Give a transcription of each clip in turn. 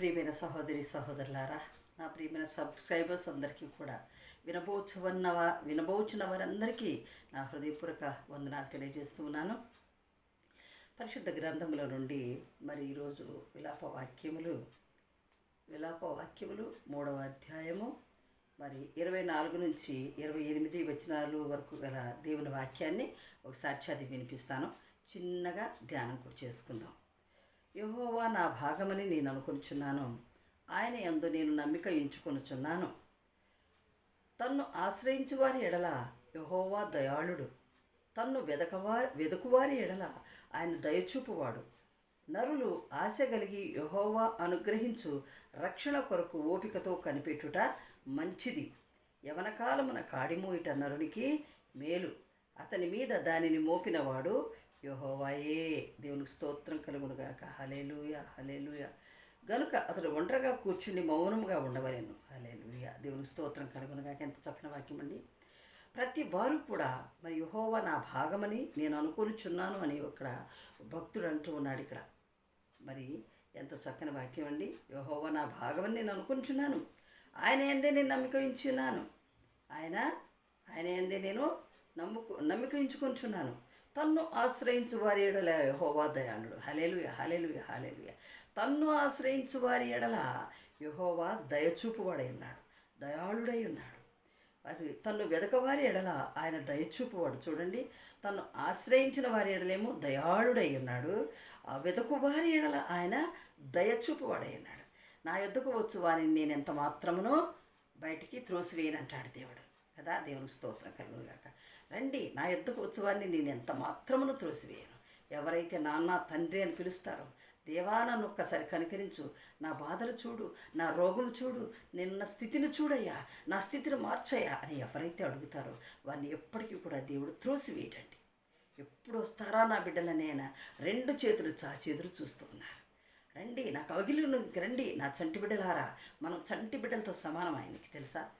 ప్రియమైన సహోదరి సహోదరులారా నా ప్రియమైన సబ్స్క్రైబర్స్ అందరికీ కూడా వినబోచువన్నవ వినబోచున్న వారందరికీ నా హృదయపూర్వక వందనాలు తెలియజేస్తూ ఉన్నాను. పరిశుద్ధ గ్రంథముల నుండి మరి ఈరోజు విలాప వాక్యములు విలాప వాక్యములు మూడవ అధ్యాయము మరి ఇరవై నాలుగు నుంచి ఇరవై ఎనిమిది వచనాలు వరకు గల దేవుని వాక్యాన్ని ఒకసారి చదివి వినిపిస్తాను. చిన్నగా ధ్యానం కూడా చేసుకుందాం. యహోవా నా భాగమని నేను అనుకొనుచున్నాను. ఆయన యందు నేను నమ్మిక ఎంచుకొనుచున్నాను. తన్ను ఆశ్రయించు వారి ఎడల యహోవా దయాళుడు. తన్ను వెదకవారి వెదకువారి ఎడల ఆయన దయచూపువాడు. నరులు ఆశ కలిగి యహోవా అనుగ్రహించు రక్షణ కొరకు ఓపికతో కనిపెట్టుట మంచిది. యవనకాలమున కాడిమోయిట నరునికి మేలు. అతని మీద దానిని మోపినవాడు యోహోవాయే దేవునికి స్తోత్రం కలుగునుగాక. హలేలుయ హలేలుయ గనుక అతడు ఒంటరిగా కూర్చుని మౌనంగా ఉండవలేను. హలేలుయ దేవునికి స్తోత్రం కలుగునుగాక. ఎంత చక్కని వాక్యం అండి. ప్రతి వారు కూడా మరి యహోవా నా భాగమని నేను అనుకొనుచున్నాను అని ఇక్కడ భక్తుడు అంటూ ఉన్నాడు ఇక్కడ. మరి ఎంత చక్కని వాక్యం అండి. యహోవా నా భాగమని నేను అనుకుంటున్నాను ఆయన ఎందే నేను నమ్మకించున్నాను ఆయన ఆయన ఎందే నేను నమ్ముకు నమ్మిక తన్ను ఆశ్రయించు వారి ఎడల యహోవా దయాళుడు. హలేలుయ హలేలుయ హలేలుయ తన్ను ఆశ్రయించు వారి ఎడల యహోవా దయచూపువాడై ఉన్నాడు. దయాళుడై ఉన్నాడు. అది తను వెదకవారి ఎడల ఆయన దయచూపువాడు. చూడండి తను ఆశ్రయించిన వారి ఎడలేమో దయాళుడై ఉన్నాడు. ఆ వెదకువారి ఎడల ఆయన దయచూపువాడై ఉన్నాడు. నా యొద్దకు వచ్చు వారిని నేను ఎంత మాత్రమునో బయటికి త్రోసివేయనంటాడు దేవుడు. కదా దేవుని స్తోత్రం. కలుగుగాక రండి నా యొద్దకు ఉత్సవాన్ని నేను ఎంత మాత్రమును త్రోసివేయను. ఎవరైతే నాన్న తండ్రి అని పిలుస్తారో దేవా నన్ను ఒక్కసారి కనికరించు. నా బాధలు చూడు నా రోగులు చూడు నిన్న స్థితిని చూడయ్యా నా స్థితిని మార్చయ్యా అని ఎవరైతే అడుగుతారో వారిని ఎప్పటికీ కూడా దేవుడు త్రోసివేయటండి ఎప్పుడు వస్తారా నా బిడ్డలనేనా రెండు చేతులు చాచి చూస్తూ ఉన్నారు. రండి నాకు కవిగిలు రండి నా చంటి బిడ్డలారా. మనం చంటి బిడ్డలతో సమానం ఆయనకి తెలుసా?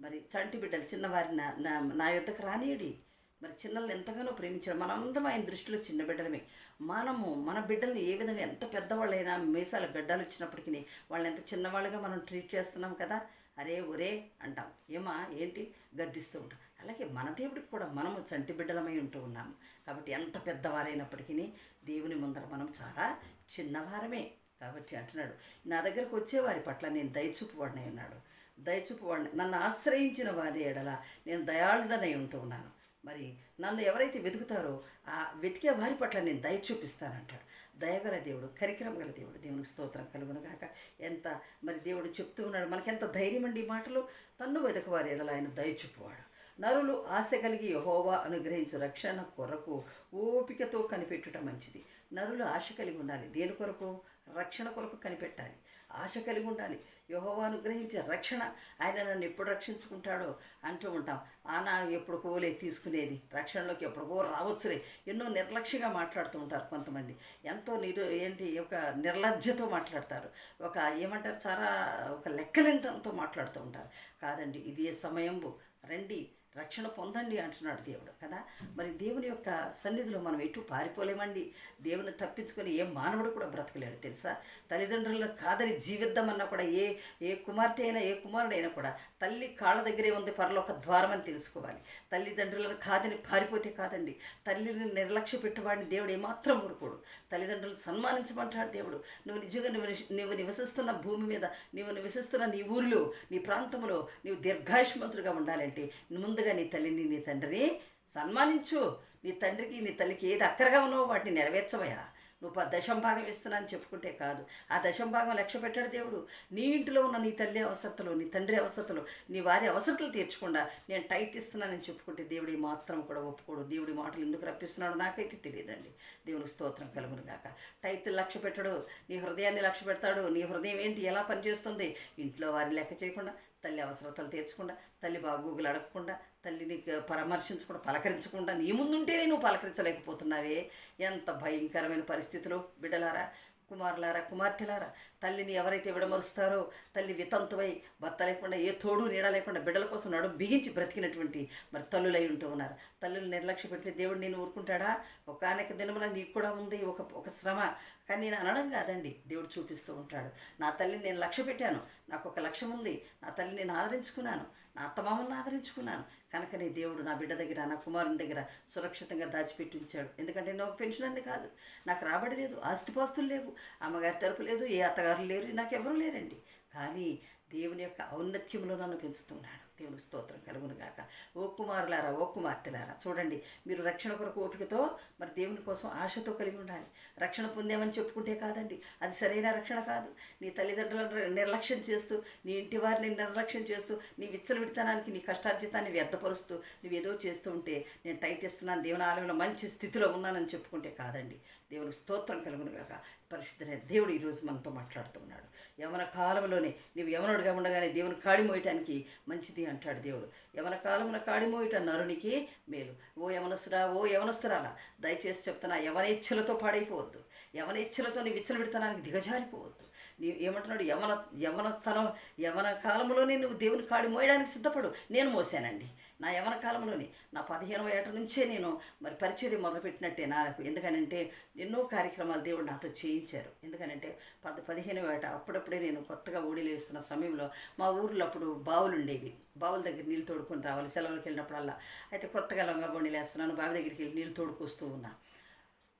మరి చంటి బిడ్డలు చిన్నవారి నా నా నా యొద్దకు రానియడి మరి చిన్నల్ని ఎంతగానో ప్రేమించాడు. మనందరం ఆయన దృష్టిలో చిన్న బిడ్డలమే. మనము మన బిడ్డల్ని ఏ విధంగా ఎంత పెద్దవాళ్ళైనా మీసాలు గడ్డాలు వచ్చినప్పటికీ వాళ్ళని ఎంత చిన్నవాళ్ళుగా మనం ట్రీట్ చేస్తున్నాం కదా? అరే ఒరే అంటాం. ఏమా? ఏంటి? గద్దిస్తూ ఉంటాం. అలాగే మన దేవుడికి కూడా మనము చంటి బిడ్డలమై ఉంటూ ఉన్నాము. కాబట్టి ఎంత పెద్దవారైనప్పటికీ దేవుని ముందర మనం చాలా చిన్నవారమే. కాబట్టి అంటున్నాడు నా దగ్గరకు వచ్చేవారి పట్ల నేను దయచూపువాడినై ఉన్నాడు దయచూపువాడిని. నన్ను ఆశ్రయించిన వారి ఎడల నేను దయాళుడనై ఉంటున్నాను మరి నన్ను ఎవరైతే వెతుకుతారో ఆ వెతికే వారి పట్ల నేను దయ చూపిస్తానంటాడు. దయగల దేవుడు కరికరమగల దేవుడు దేవునికి స్తోత్రం కలుగునుగాక ఎంత మరి దేవుడు చెప్తూ ఉన్నాడు మనకెంత ధైర్యం అండి ఈ మాటలు? తన్ను వెతకవారి ఎడల ఆయన దయ చూపువాడు. నరులు ఆశ కలిగి యహోవా అనుగ్రహించు రక్షణ కొరకు ఓపికతో కనిపెట్టుట మంచిది. నరులు ఆశ కలిగి ఉండాలి. దేని కొరకు? రక్షణ కొరకు కనిపెట్టాలి. ఆశ కలిగి ఉండాలి. యహోవా అనుగ్రహించే రక్షణ ఆయన నన్ను ఎప్పుడు రక్షించుకుంటాడో అంటూ ఉంటాం. ఆనా ఎప్పుడు కోలే తీసుకునేది. రక్షణలోకి ఎప్పుడుకో రావచ్చులే. ఎన్నో నిర్లక్ష్యంగా మాట్లాడుతూ ఉంటారు కొంతమంది. ఎంతో నిరు ఏంటి ఒక నిర్లజ్జతో మాట్లాడతారు. ఒక ఏమంటారు చాలా ఒక లెక్కలింతంతో మాట్లాడుతూ ఉంటారు. కాదండి ఇది ఏ సమయంబు. రండి రక్షణ పొందండి అంటున్నాడు దేవుడు కదా? మరి దేవుని యొక్క సన్నిధిలో మనం ఎటు పారిపోలేమండి? దేవుని తప్పించుకొని ఏ మానవుడు కూడా బ్రతకలేడు తెలుసా? తల్లిదండ్రులను కాదని జీవిద్దామన్నా కూడా ఏ ఏ కుమార్తె అయినా ఏ కుమారుడైనా కూడా తల్లి కాళ్ళ దగ్గరే ఉంది పరలోక ద్వారం అని తెలుసుకోవాలి. తల్లిదండ్రులను కాదని పారిపోతే కాదండి. తల్లిని నిర్లక్ష్య పెట్టువాడిని దేవుడు ఏమాత్రం ఊరుకోడు. తల్లిదండ్రులు సన్మానించమంటాడు దేవుడు. నువ్వు నిజంగా నువ్వు నువ్వు నివసిస్తున్న భూమి మీద నువ్వు నివసిస్తున్న నీ ఊరిలో నీ ప్రాంతంలో నీవు దీర్ఘాయుష్మంతుడిగా ఉండాలంటే ముందుగా నీ తల్లిని నీ తండ్రిని సన్మానించు. నీ తండ్రికి నీ తల్లికి ఏది అక్కరగా ఉన్నావో వాటిని నెరవేర్చవయా నువ్వు దశం భాగం ఇస్తున్నాను చెప్పుకుంటే కాదు. ఆ దశం భాగం లక్ష్య పెట్టాడు దేవుడు. నీ ఇంట్లో ఉన్న నీ తల్లి అవసరతలు నీ తండ్రి అవసరతలు నీ వారి అవసరతలు తీర్చకుండా నేను టైట్ ఇస్తున్నానని చెప్పుకుంటే దేవుడి మాత్రం కూడా ఒప్పుకోడు. దేవుడి మాటలు ఎందుకు రప్పిస్తున్నాడు నాకైతే తెలియదండి. దేవునికి స్తోత్రం కలుగును కాక టైట్ లక్ష్య పెట్టడు. నీ హృదయాన్ని లక్ష్య పెడతాడు. నీ హృదయం ఏంటి? ఎలా పనిచేస్తుంది? ఇంట్లో వారిని లెక్క చేయకుండా తల్లి అవసరతలు తీర్చకుండా తల్లి బాగోగులు అడగకుండా తల్లిని పరామర్శించకుండా పలకరించకుండా నీ ముందుంటేనే నువ్వు పలకరించలేకపోతున్నావే. ఎంత భయంకరమైన పరిస్థితిలో బిడ్డలారా. కుమారులారా కుమార్తెలారా తల్లిని ఎవరైతే విడమరుస్తారో తల్లి వితంతువై భర్త లేకుండా ఏ తోడు నీడ లేకుండా బిడ్డల కోసం నడు బిగించి బ్రతికినటువంటి మరి తల్లులై ఉంటూ ఉన్నారు. తల్లులు నిర్లక్ష్య పెడితే దేవుడు నేను ఊరుకుంటాడా? ఒక అనేక దినమున నీకు కూడా ఉంది ఒక ఒక శ్రమ. కానీ నేను అనడం కాదండి దేవుడు చూపిస్తూ ఉంటాడు. నా తల్లిని నేను లక్ష్య పెట్టాను నాకు ఒక లక్ష్యం ఉంది. నా తల్లిని నేను ఆదరించుకున్నాను నా అత్తమామల్ని ఆదరించుకున్నాను కనుకనే దేవుడు నా బిడ్డ దగ్గర నా కుమారుని దగ్గర సురక్షితంగా దాచిపెట్టి ఉంచాడు ఎందుకంటే నాకు పెన్షనర్ని పెన్షన్ అన్ని కాదు. నాకు రాబడి లేదు ఆస్తిపాస్తులు లేవు అమ్మగారి తరపు లేదు ఏ అత్తగారు లేరు నాకు లేరండి. కానీ దేవుని యొక్క ఔన్నత్యంలో నన్ను పెంచుతున్నాడు. దేవుని స్తోత్రం కలుగును గాక ఓ కుమారులారా ఓ కుమార్తెలారా చూడండి మీరు రక్షణ కొరకు ఓపికతో మరి దేవుని కోసం ఆశతో కలిగి ఉండాలి. రక్షణ పొందామని చెప్పుకుంటే కాదండి అది సరైన రక్షణ కాదు. నీ తల్లిదండ్రులను నిర్లక్ష్యం చేస్తూ నీ ఇంటి వారిని నిర్లక్ష్యం చేస్తూ నీ విచ్చలవిడితనానికి నీ కష్టార్జితాన్ని వ్యర్థపరుస్తూ నువ్వేదో చేస్తూ ఉంటే నేను టైట్ ఇస్తున్నాను దేవుని ఆలయంలో మంచి స్థితిలో ఉన్నానని చెప్పుకుంటే కాదండి. దేవునికి స్తోత్రం కలుగును గాక పరిశుద్ధమైన దేవుడు ఈరోజు మనతో మాట్లాడుతున్నాడు యవన కాలంలోనే నీవు యవనుడిగా ఉండగానే దేవుని కాడిమోయటానికి మంచిది అంటాడు దేవుడు. యవన కాలంలో కాడిమోయట నరునికి మేలు. ఓ యవనస్తురా ఓ యవనస్తురాలా దయచేసి చెప్తున్నా యవనేచ్ఛలతో పాడైపోవద్దు. యవనేచ్ఛలతో నీ విచ్చలబెడతనానికి దిగజారిపోవద్దు. నీ ఏమంటున్నాడు? యవన యవన స్థలం యవన కాలంలోనే నువ్వు దేవుని కాడి మోయడానికి సిద్ధపడు. నేను మోసానండి. నా యవన కాలంలోనే నా పదిహేనవ ఏట నుంచే నేను మరి పరిచర్య మొదలుపెట్టినట్టే నాకు. ఎందుకనంటే ఎన్నో కార్యక్రమాలు దేవుడు నాతో చేయించారు. ఎందుకనంటే పద్ పదిహేనవ ఏట అప్పుడప్పుడే నేను కొత్తగా ఊడిలు వేస్తున్న సమయంలో మా ఊర్లో అప్పుడు బావులు ఉండేవి. బావుల దగ్గర నీళ్ళు తోడుకొని రావాలి. సెలవులకు వెళ్ళినప్పుడల్లా. అయితే కొత్తగా లొంగబోండి లేస్తున్నాను బావి దగ్గరికి వెళ్ళి నీళ్ళు తోడుకొస్తూ ఉన్నా.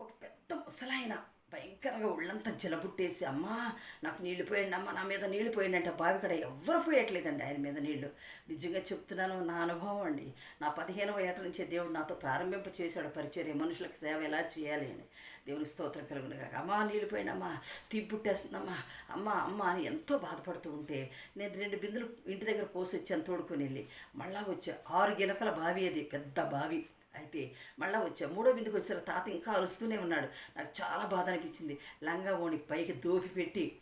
ఒక పెద్ద ముసలాయన భయంకరంగా ఒళ్ళంతా జలబుట్టేసి అమ్మా నాకు నీళ్ళు పోయండి అమ్మ నా మీద నీళ్ళు పోయండి బావి కడ ఎవ్వరు పోయట్లేదండి ఆయన మీద నీళ్ళు నిజంగా చెప్తున్నాను నా అనుభవం అండి. నా పదిహేనవ ఏట నుంచే దేవుడు నాతో ప్రారంభింప చేశాడు పరిచర్య మనుషులకు సేవ ఎలా చేయాలి అని. దేవుని స్తోత్రం కలుగునుగా అమ్మా నీళ్ళు పోయండి అమ్మా తీపుట్టేస్తుందమ్మా అమ్మ అమ్మ అని ఎంతో బాధపడుతూ ఉంటే నేను రెండు బిందులు ఇంటి దగ్గర పోసి వచ్చాను తోడుకొని వెళ్ళి మళ్ళా వచ్చా. ఆరు గిలకల బావి అది పెద్ద బావి. అయితే మళ్ళీ వచ్చా. మూడో బిందుకు వచ్చారు తాత ఇంకా అరుస్తూనే ఉన్నాడు. నాకు చాలా బాధ అనిపించింది. లంగా ఓణి పైకి దోపి పెట్టి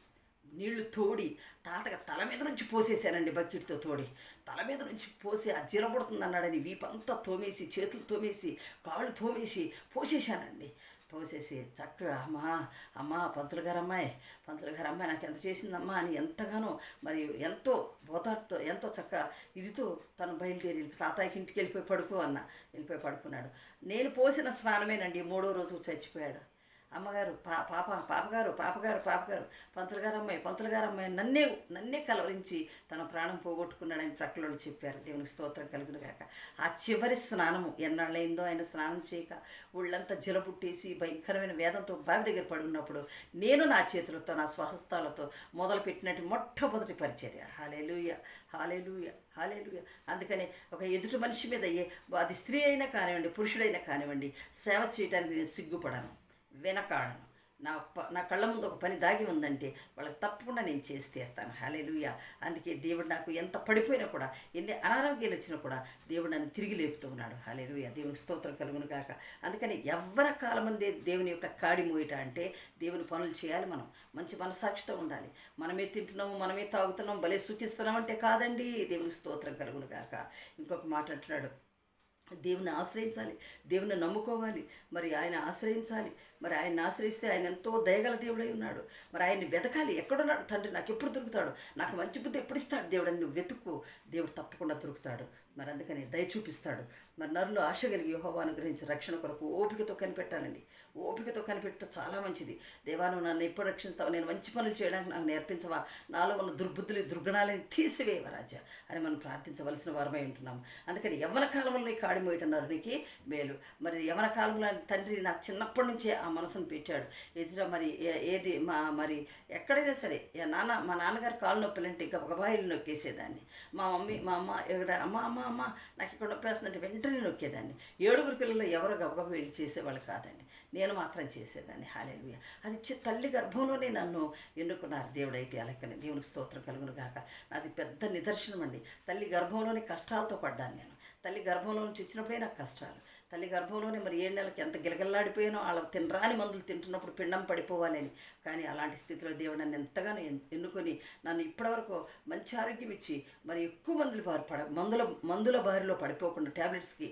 నీళ్ళు తోడి తాతగా తల మీద నుంచి పోసేసానండి బకెట్తో తోడి. తల మీద నుంచి పోసి ఆ జీలబడుతుంది అన్నాడని వీపంతా తోమేసి చేతులు తోమేసి కాళ్ళు తోమేసి పోసేసానండి పోసేసి చక్కగా అమ్మా అమ్మా పంతులు గారు అమ్మాయి పంతులు గారు అమ్మాయి నాకు ఎంత చేసిందమ్మా అని ఎంతగానో మరి ఎంతో బోధార్తో ఎంతో చక్క ఇదితో తను బయలుదేరి వెళ్ళి తాతాయికి ఇంటికి వెళ్ళిపోయి పడుకో అన్న వెళ్ళిపోయి పడుకున్నాడు. నేను పోసిన స్నానమేనండి మూడో రోజు చచ్చిపోయాడు. అమ్మగారు పా పాప పాపగారు పాపగారు పాపగారు పంతులు గారు అమ్మాయి పంతులు గారు అమ్మాయి నన్నే నన్నే కలవరించి తన ప్రాణం పోగొట్టుకున్నాడని ప్రక్కలోళ్ళు చెప్పారు. దేవునికి స్తోత్రం కలుగును కాక ఆ చివరి స్నానము ఎన్నాళ్ళైందో ఆయన స్నానం చేయక ఒళ్ళంతా జలపుట్టేసి భయంకరమైన వేదంతో బావి దగ్గర పడున్నప్పుడు నేను నా చేతులతో నా స్వహస్తాలతో మొదలుపెట్టినట్టు మొట్టమొదటి పరిచర్య. Hallelujah hallelujah hallelujah. అందుకని ఒక ఎదుటి మనిషి మీద అది స్త్రీ అయినా కానివ్వండి పురుషుడైనా కానివ్వండి సేవ చేయడానికి నేను సిగ్గుపడను. వెనకాడను. నా ప నా కళ్ళ ముందు ఒక పని దాగి ఉందంటే వాళ్ళకి తప్పకుండా నేను చేసి తీరుతాను. హలేలుయ అందుకే దేవుడు నాకు ఎంత పడిపోయినా కూడా ఎన్ని అనారోగ్యాలు వచ్చినా కూడా దేవుడు నన్ను తిరిగి లేపుతూ ఉన్నాడు. హలేలుయ దేవునికి స్తోత్రం కలుగును కాక అందుకని ఎవరి కాలమందే దేవుని యొక్క కాడి మోయట అంటే దేవుని పనులు చేయాలి మనం. మంచి మనసాక్షితో ఉండాలి. మనమే తింటున్నాము మనమే తాగుతున్నాం భలే సుఖిస్తున్నాం అంటే కాదండి. దేవునికి స్తోత్రం కలుగును కాక ఇంకొక మాట అంటున్నాడు. దేవుని ఆశ్రయించాలి దేవుని నమ్ముకోవాలి మరి ఆయన ఆశ్రయించాలి మరి ఆయన ఆశ్రయిస్తే ఆయన ఎంతో దయగల దేవుడై ఉన్నాడు. మరి ఆయన్ని వెతకాలి ఎక్కడున్నాడు? తండ్రి నాకు ఎప్పుడు దొరుకుతాడు? నాకు మంచి బుద్ధి ఎప్పుడు ఇస్తాడు? దేవుడు అని నువ్వు వెతుకు దేవుడు తప్పకుండా దొరుకుతాడు. మరి అందుకని దయ చూపిస్తాడు. మరి నరులు ఆశ కలిగి యోహోవా అనుగ్రహించి రక్షణ కొరకు ఓపికతో కనిపెట్టాలండి. ఓపికతో కనిపెట్టడం చాలా మంచిది. దేవాను నన్ను ఎప్పుడు రక్షిస్తావు? నేను మంచి పనులు చేయడానికి నాకు నేర్పించవా? నాలో ఉన్న దుర్బుద్ధులు దుర్గుణాలని తీసివేయవ రాజా? అని మనం ప్రార్థించవలసిన వారమై ఉంటున్నాము అందుకని యవ్వన కాలంలో ఈ కాడి నరునికి మేలు. మరి యవ్వన కాలంలో తండ్రి నాకు చిన్నప్పటి నుంచే ఆ మనసును పెట్టాడు. ఎదురా మరి ఏ- ఏది మా మరి ఎక్కడైనా సరే నాన్న మా నాన్నగారు కాళ్ళు నొప్పులంటే గబగబా ఇల్లు నొక్కేసేదాన్ని. మా మమ్మీ మా అమ్మ ఎక్కడ అమ్మ అమ్మ అమ్మ నాకు ఇక్కడ నొప్పేస్తుందంటే వెంటనే నొక్కేదాన్ని. ఏడుగురు పిల్లలు ఎవరు గబగబ వెళ్ళి చేసేవాళ్ళు కాదండి. నేను మాత్రం చేసేదాన్ని. హాలేలుయ. అది తల్లి గర్భంలోనే నన్ను ఎన్నుకున్నారు దేవుడైతే అలాగని దేవునికి స్తోత్రం కలుగును గాక. నాది పెద్ద నిదర్శనం అండి తల్లి గర్భంలోనే కష్టాలతో పడ్డాను నేను. తల్లి గర్భంలో నుంచి వచ్చినప్పుడే నాకు కష్టాలు. తల్లి గర్భంలోనే మరి ఏడు నెలలకి ఎంత గిలగల్లాడిపోయానో వాళ్ళ తినరాని మందులు తింటున్నప్పుడు పిండం పడిపోవాలని. కానీ అలాంటి స్థితిలో దేవుడు నన్ను ఎంతగానో ఎన్నుకొని నన్ను ఇప్పటివరకు మంచి ఆరోగ్యం ఇచ్చి మరి ఎక్కువ మందులు బారి పడ మందుల మందుల బారిలో పడిపోకుండా ట్యాబ్లెట్స్కి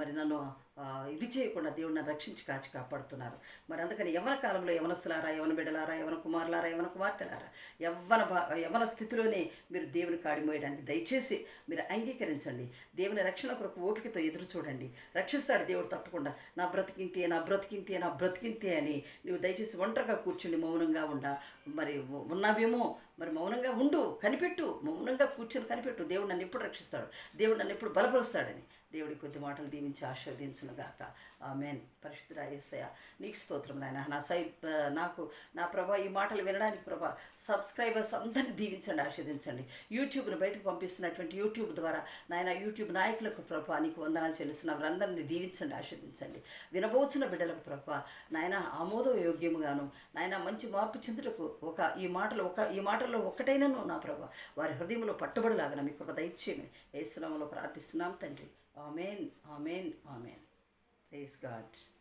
మరి నన్ను ఇది చేయకుండా దేవుడు నన్ను రక్షించి కాచి కాపాడుతున్నారు. మరి అందుకని యవన కాలంలో యవనస్తులారా యవన బిడ్డలారా యవన కుమారులారా యవన కుమార్తెలారా యవ్వన భా- యవన స్థితిలోనే మీరు దేవుని కాడిమోయడానికి దయచేసి మీరు అంగీకరించండి. దేవుని రక్షణ కొరకు ఓపికతో ఎదురు చూడండి. రక్షిస్తాడు దేవుడు తప్పకుండా. నా బ్రతికింతే నా బ్రతికింతే నా బ్రతికింతే అని నువ్వు దయచేసి ఒంటరిగా కూర్చుని మౌనంగా ఉండ. మరి ఉన్నావేమో మరి మౌనంగా ఉండు కనిపెట్టు. మౌనంగా కూర్చొని కనిపెట్టు. దేవుడు నన్ను ఎప్పుడు రక్షిస్తాడు? దేవుడు నన్ను ఎప్పుడు బలపరుస్తాడని. దేవుడి కొద్ది మాటలు దీవించి ఆశీర్వదించును గాక. ఆమెన్. పరిశుద్ధ యేసయ్య నీకు స్తోత్రం నాయన. నా సై నాకు నా ప్రభా ఈ మాటలు వినడానికి ప్రభా సబ్స్క్రైబర్స్ అందరినీ దీవించండి ఆశీర్దించండి యూట్యూబ్ను బయటకు పంపిస్తున్నటువంటి యూట్యూబ్ ద్వారా నాయన యూట్యూబ్ నాయకులకు ప్రభా నీకు వందనాలు చెల్లిస్తున్న. వారందరినీ దీవించండి ఆశీర్దించండి వినబోచిన బిడ్డలకు ప్రభా నాయన ఆమోద యోగ్యముగాను నాయన మంచి మార్పు చెందుటకు ఒక ఈ మాటలు ఒక ఈ మాట మాటల్లో ఒక్కటైనను నా ప్రభా. వారి హృదయంలో పట్టుబడిలాగా మీ కృప దయచేయమని ఏసునామలో ప్రార్థిస్తున్నాం తండ్రి. Amen amen amen. Praise God.